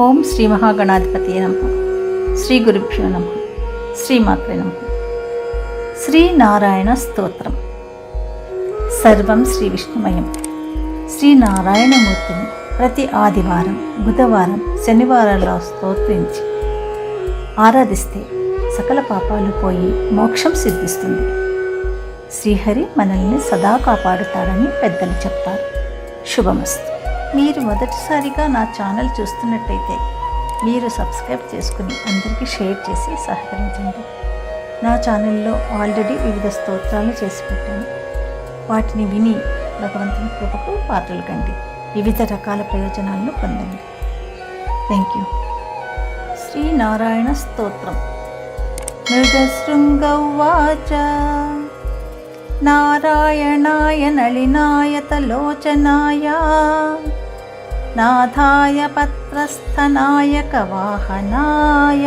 ఓం శ్రీ మహాగణాధిపతి నమ. శ్రీ గురుభ్యో నమ. శ్రీమాత్రే నమ. శ్రీనారాయణ స్తోత్రం. సర్వం శ్రీ విష్ణుమయం. శ్రీనారాయణమూర్తిని ప్రతి ఆదివారం బుధవారం శనివారంలో స్తోత్రించి ఆరాధిస్తే సకల పాపాలు పోయి మోక్షం సిద్ధిస్తుంది. శ్రీహరి మనల్ని సదా కాపాడుతాడని పెద్దలు చెప్తారు. శుభమస్తు. మీరు మొదటిసారిగా నా ఛానల్ చూస్తున్నట్టయితే మీరు సబ్స్క్రైబ్ చేసుకుని అందరికీ షేర్ చేసి సహకరించండి. నా ఛానల్లో ఆల్రెడీ వివిధ స్తోత్రాలు చేసి పెట్టాను. వాటిని విని భగవంతుని కృపకు పాత్రలు కండి. వివిధ రకాల ప్రయోజనాలను పొందండి. Thank you. శ్రీనారాయణ స్తోత్రం. మృగశృంగవాచ नारायणाय नलिनायतलोचनाय नाथाय पत्रस्थनायकवाहनाय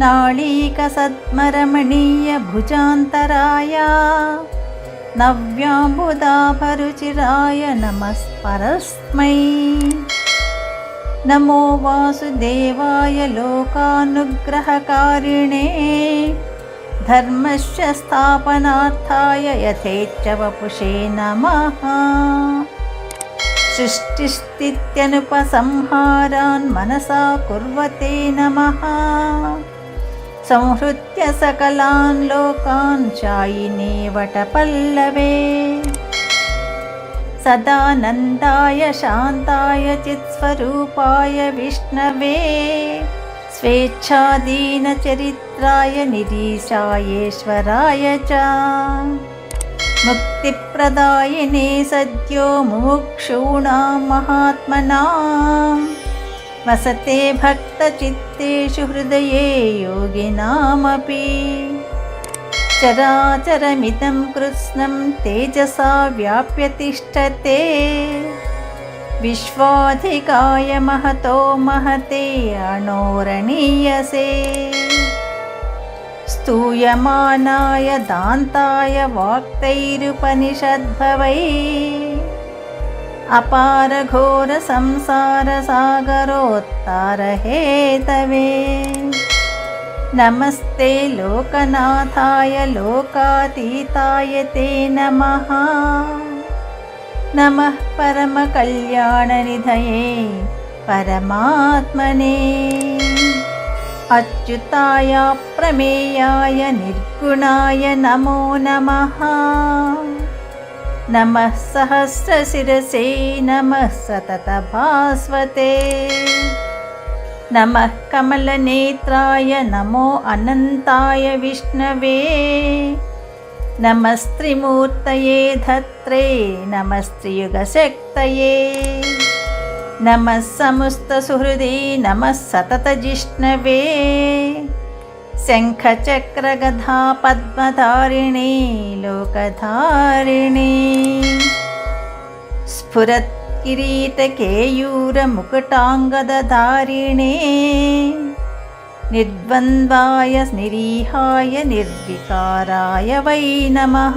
नाळीकसद्मरमणीयभुजान्तराय नव्याम्बुदाभरुचिराय नमस्परस्मै। नमो वासुदेवाय लोकानुग्रहकारिणे धर्मस्य स्थापनार्थाय यथेच्छ वपुषे नमः। सृष्टिस्थित्यनुपसंहारान् मनसा कुर्वते नमः। संहृत्य सकलान् लोकान् चायिने वटपल्लवे। सदानन्दाय शान्ताय चित्स्वरूपाय विष्णवे स्वेच्छादीनचरित्राय निरीशायेश्वराय च। मुक्तिप्रदायिने सद्यो मुमुक्षूणां महात्मनां वसते भक्तचित्तेषु हृदये योगिनामपि। चराचरमिदं कृत्स्नं तेजसा व्याप्य तिष्ठते विश्वाधिकाय महतो महते अणोरणीयसे स्तूयमानाय दान्ताय वाक्तैरुपनिषद्भवै। अपारघोरसंसारसागरोत्तारहेतवे। नमस्ते लोकनाथाय लोकातीताय ते नमः नमः परमकल्याणनिधये परमात्मने। अच्युताय प्रमेयाय निर्गुणाय नमो नमः। नमः सहस्रशिरसे नमः सततभास्वते। नमः कमलनेत्राय नमो अनन्ताय विष्णवे नमस्त्रिमूर्तये धत्रे नमस्त्रियुगशक्तये। नमः समुस्तसुहृदे नमः सततजिष्णवे शङ्खचक्रगधा पद्मधारिणे लोकधारिणे। स्फुरत्किरीटकेयूरमुकुटाङ्गदधारिणे निर्द्वन्द्वाय निरीहाय निर्विकाराय वै नमः।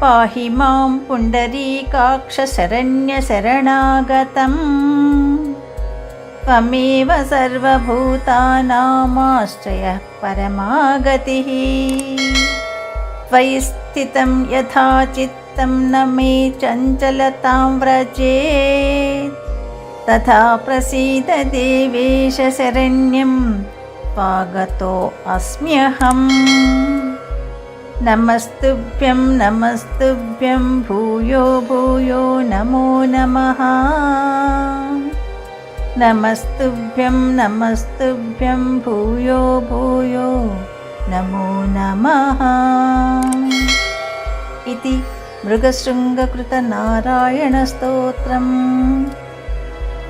पाहि मां पुण्डरीकाक्षशरण्यशरणागतम्। त्वमेव सर्वभूतानामाश्रयः परमागतिः। त्वयि स्थितं यथा चित्तं न मे चञ्चलतां व्रजेत् तथा प्रसीद देवेश शरण्यं स्वागतो अस्म्यहम्। नमस्तुभ्यं नमस्तुभ्यं भूयो भूयो नमो नमः। नमस्तुभ्यं नमस्तुभ्यं भूयो भूयो नमो नमः। इति मृगशृङ्गकृतनारायणस्तोत्रम्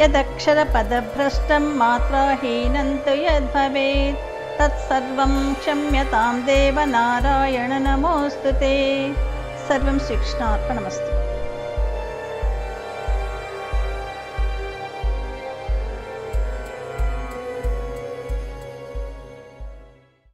यदक्षरपदभ्रष्टं मात्राहीनं तु यद्भवेत् तत्सर्वं क्षम्यतां देवनारायण नमोऽस्तु ते सर्वं श्रीकृष्णार्पणमस्तु